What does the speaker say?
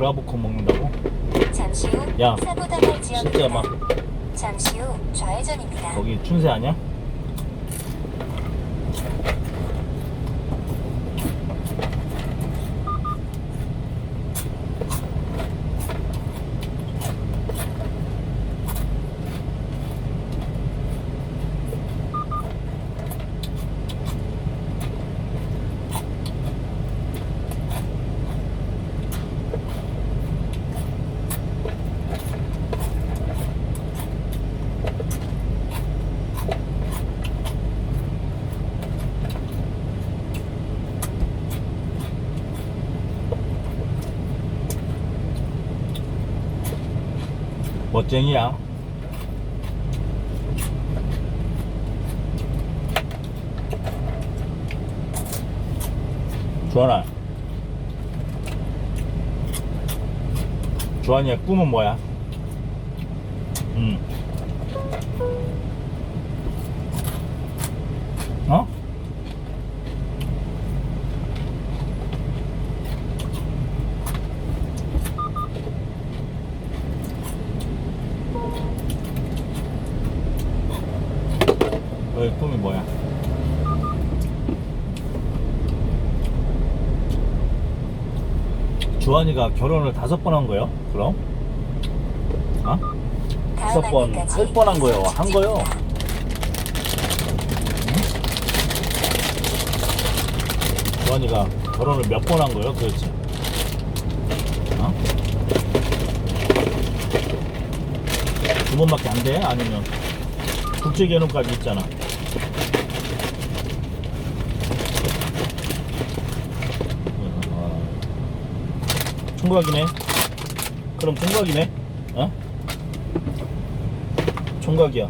브라보콘 먹는다고? 잠시 후 야, 사고 당할 진짜 지역입니다. 막 잠시 후 좌회전입니다. 거기 춘세 아니야? 멋쟁이야. 주환아. 주환이의 꿈은 뭐야? 응. 너의 꿈이 뭐야? 주환이가 결혼을 다섯 번 한 거요? 그럼? 어? 다섯 번, 할 뻔한 거요? 한 거요? 직진입니다. 주환이가 결혼을 몇 번 한 거요? 도대체? 어? 두 번밖에 안 돼? 아니면 국제 결혼까지 있잖아. 어, 총각이네. 그럼 총각이네. 어? 총각이야.